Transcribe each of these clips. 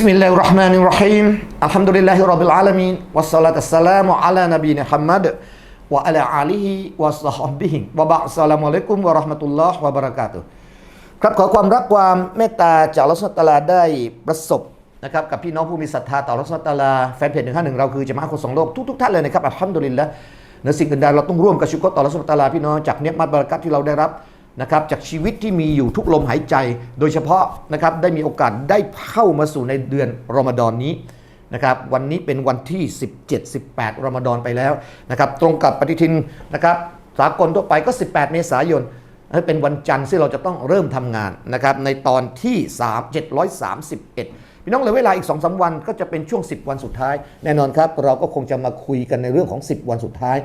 بسم الله الرحمن الرحيم الحمد لله رب العالمين والصلاة والسلام على نبينا محمد وعلى آله وصحبه وبعد السلام عليكم ورحمة الله وبركاته ครับขอความรักความเมตตาจากอัลลอฮฺสุลตาลาได้ประสบนะครับกับพี่น้องผู้มีศรัทธาต่ออัลลอฮฺสุลตาลาแฟนเพจหนึ่งห้าหนึ่งเราคือจะมาคนสองโลกทุกๆท่านเลยนะครับอัลฮัมดุลิลละเหนือสิ่งอื่นใดเราต้องร่วมกับชุกรต่ออัลลอฮฺสุลตาลาพี่น้องจากเนียมัดบารักัตที่เราได้รับ นะครับจากชีวิตที่มีอยู่ทุกลมหายใจ โดยเฉพาะนะครับได้มีโอกาสได้เข้ามาสู่ในเดือนรอมฎอนนี้นะครับวันนี้เป็นวันที่ 17 18รอมฎอนไปแล้วนะครับตรงกับปฏิทินนะครับสากลทั่วไปก็ 18 เมษายนเป็นวันจันทร์ซึ่งเราจะต้องเริ่มทำงานนะครับในตอนที่ 3 731 พี่น้องเหลือเวลาอีก2อสวันก็จะเป็นช่วง 10 วันสุดท้าย แน่นอนครับ เราก็คงจะมาคุยกันในเรื่องของ 10 วันสุดท้าย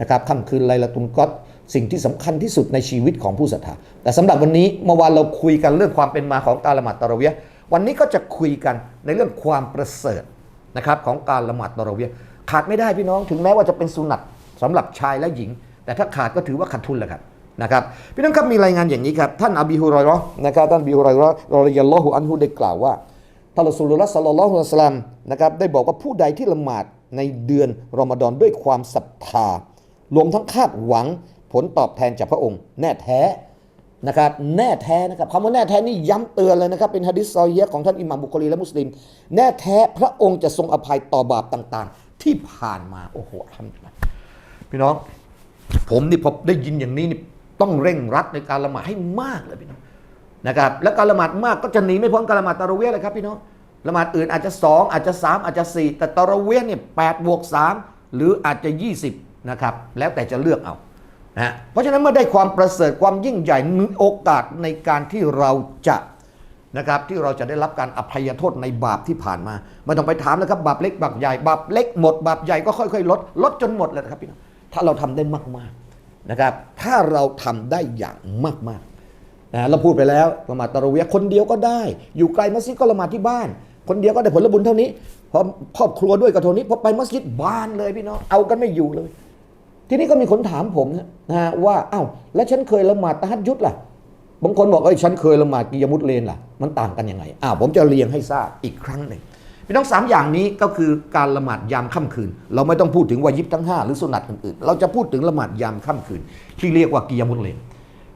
นะครับค่ำคืนไลลาตุนก็ต สิ่งที่สำคัญที่สุดในชีวิตของผู้ศรัทธา แต่สำหรับวันนี้เมื่อวานเราคุยกันเรื่องความเป็นมาของการละหมาดตะระเวียวันนี้ก็จะคุยกันในเรื่องความประเสริฐนะครับของการละหมาดตะระเวียขาดไม่ได้พี่น้องถึงแม้ว่าจะเป็นสุนัตสำหรับชายและหญิง แต่ถ้าขาดก็ถือว่าขาดทุนแหละครับนะครับพี่น้องครับมีรายงานอย่างนี้ครับท่านอบีฮุรอยราะห์นะครับท่านอบีฮุรอยราะห์รอยัลลอฮุอันฮุได้กล่าวว่าท่านรอสูลุลลอฮ์สัลลลอฮุอะลัยฮิวะซัลลัมนะครับได้บอกว่าผู้ใดที่ละหมาดในเดือนรอมฎอนด้วยความศรัทธารวมทั้งคาดหวัง ผลตอบแทนจากพระองค์ แน่แท้นะครับแน่แท้นะครับคำว่าแน่แท้นี่ย้ำเตือนเลยนะครับเป็นฮะดิษซอฮียะของท่านอิหม่ามบุคลีและมุสลิม แน่แท้พระองค์จะทรงอภัยต่อบาปต่างๆ ที่ผ่านมาโอ้โหทำพี่น้อง ผมนี่พอได้ยินอย่างนี้นี่ต้องเร่งรัดในการละหมาดให้มากเลยพี่น้องนะครับและการละหมาดมากก็จะหนีไม่พ้นการละหมาดตะระเวียเลยครับพี่น้องละหมาดอื่นอาจจะ 2 อาจจะ 3 อาจจะ 4 แต่ตะระเวียเนี่ยแปดบวก3หรืออาจจะ 20นะครับแล้วแต่จะเลือกเอา นะเพราะฉะนั้นเมื่อได้ความประเสริฐความยิ่งใหญ่มีโอกาสในการที่เราจะนะครับที่เราจะได้รับการอภัยโทษในบาปที่ผ่านมาไม่ต้องไปถามแล้วครับบาปเล็กบาปใหญ่บาปเล็กหมดบาปใหญ่ก็ค่อยๆลดลดจนหมดเลยนะครับพี่น้องถ้าเราทำได้มากๆนะครับ ถ้าเราทำได้อย่างมากๆนะเราพูดไปแล้วละหมาดตะเราะเวียห์คนเดียวก็ได้ อยู่ไกลมัสยิดก็ละหมาดที่บ้าน คนเดียวก็ได้ผลบุญเท่านี้พอครอบครัวด้วยก็เท่านี้พอไปมัสยิดบ้านเลยพี่น้องเอากันไม่อยู่เลย ทีนี้ก็มีคนถามผมนะว่าอ้าวแล้วฉันเคยละหมาดตะฮัดยุดล่ะบางคนบอกเอ้ยฉันเคยละหมาดกิยามุตเลนล่ะ มันต่างกันยังไงอ้าวผมจะเรียงให้ทราบอีกครั้งหนึ่งพี่น้องสามอย่างนี้ก็คือการละหมาดยามค่ำคืน เราไม่ต้องพูดถึงวายิบทั้ง 5 หรือสุนัตอื่นๆเราจะพูดถึงละหมาดยามค่ำคืน ที่เรียกว่ากิยามุตเลน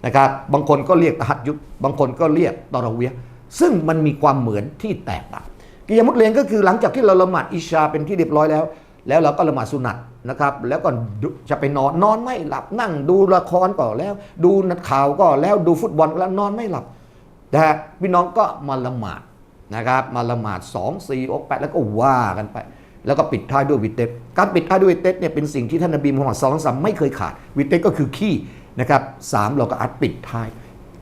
นะครับบางคนก็เรียกตะฮัดยุดบางคนก็เรียกตอระเวียซึ่งมันมีความเหมือนที่แตกต่างกิยามุตเลนก็คือหลังจากที่เราละหมาดอิชาเป็นที่เรียบร้อยแล้ว แล้วเราก็ละหมาดสุนัต นะครับแล้วก็จะไปนอนนอนไม่หลับนั่งดูละครก็แล้ว ดูนักข่าวก็แล้วดูฟุตบอลแล้วนอนไม่หลับนะฮะพี่น้องก็มาละหมาดนะครับมาละหมาด2 4อก8แล้วก็ว่ากันไป แล้วก็ปิดท้ายด้วยวิเตสการปิดท้ายด้วยวิเตสเนี่ยเป็นสิ่งที่ท่านนบีมุฮัมมัดสองสัมไม่เคยขาดวิเตสก็คือขี้นะครับสามเราก็อัดปิดท้าย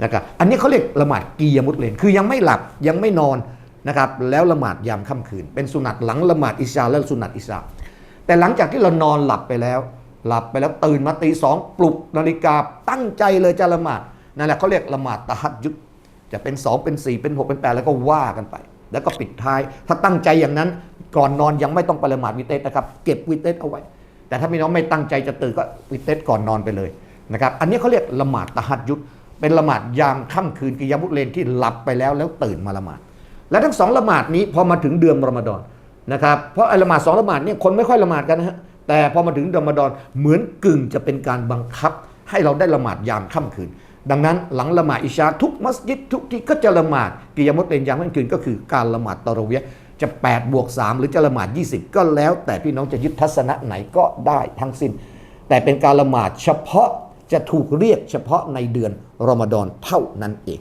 นะครับอันนี้เขาเรียกละหมาดกียามุตเลนคือยังไม่หลับยังไม่นอนนะครับแล้วละหมาดยามค่ำคืน เป็นสุนัตหลังละหมาดอิชาและสุนัตอิชา แต่หลังจากที่เรานอนหลับไปแล้ว หลับไปแล้วตื่นมาตีสองปลุกนาฬิกาตั้งใจเลยจะละหมาดนั่นแหละเขาเรียกละหมาดตะฮัดยุดจะเป็น 2 เป็น 4 เป็น 6 เป็น 8 แล้วก็ว่ากันไป แล้วก็ปิดท้าย ถ้าตั้งใจอย่างนั้น ก่อนนอนยังไม่ต้องไปละหมาดวิเตสนะครับ เก็บวิเตสเอาไว้ แต่ถ้าพี่น้องไม่ตั้งใจจะตื่นก็วิเตสก่อนนอนไปเลยนะครับ อันนี้เขาเรียกละหมาดตะฮัดยุดเป็นละหมาดยามค่ำคืนกิยามุตเลนที่หลับไปแล้วแล้วตื่นมาละหมาด และทั้งสองละหมาดนี้พอมาถึงเดือนรอมฎอน นะครับเพราะไอ้ละหมาดสองละหมาดเนี่ยคนไม่ค่อยละหมาดกันนะฮะแต่พอมาถึงดรอมฎอนเหมือนกึ่งจะเป็นการบังคับ ให้เราได้ละหมาดยามค่ำคืน ดังนั้นหลังละหมาดอิชาทุกมัสยิดทุกที่ก็จะละหมาดกิยามุตเลนยามค่ำคืนก็คือการละหมาดตะรเวียจะ8บวก3หรือจะละหมาด 20 ก็แล้ว แต่พี่น้องจะยึดทัศนะไหนก็ได้ทั้งสิ้น แต่เป็นการละหมาดเฉพาะจะถูกเรียกเฉพาะในเดือนรอมฎอนเท่านั้นเอง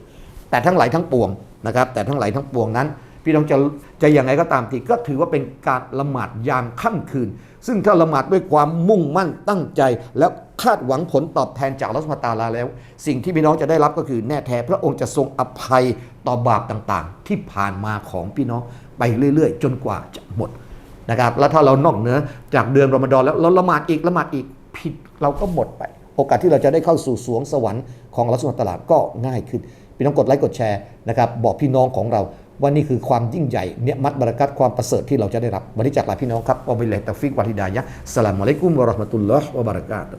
แต่ทั้งหลายทั้งปวงนะครับ แต่ทั้งหลายทั้งปวงนั้น พี่น้องจะจะยังไงก็ตามทีก็ถือว่าเป็นการละหมาดยามค่ำคืน ซึ่งถ้าละหมาดด้วยความมุ่งมั่นตั้งใจ และคาดหวังผลตอบแทนจากอัลลอฮฺสุบฮาตาลาแล้ว สิ่งที่พี่น้องจะได้รับก็คือแน่แท้พระองค์จะทรงอภัยต่อบาปต่างๆ ที่ผ่านมาของพี่น้องไปเรื่อย ๆ จนกว่าจะหมดนะครับแล้วถ้าเรานอกเหนือจากเดือนรอมฎอนแล้วเราละหมาดอีกละหมาดอีกผิดเราก็หมดไป โอกาสที่เราจะได้เข้าสู่สวงสวรรค์ของอัลลอฮฺสุบฮาตาลาก็ง่ายขึ้นพี่น้องกดไลค์กดแชร์นะครับบอกพี่น้องของเรา ว่านี่คือความยิ่งใหญ่เนี่ยมัดบารักัตความประเสริฐที่เราจะได้รับวันนี้จากลาพี่น้องครับวะบิลลาฮิตตฟิกวะฮิดายะสลามอะลัยกุมวะราะห์มะตุลลอฮ์วะบารากาตุ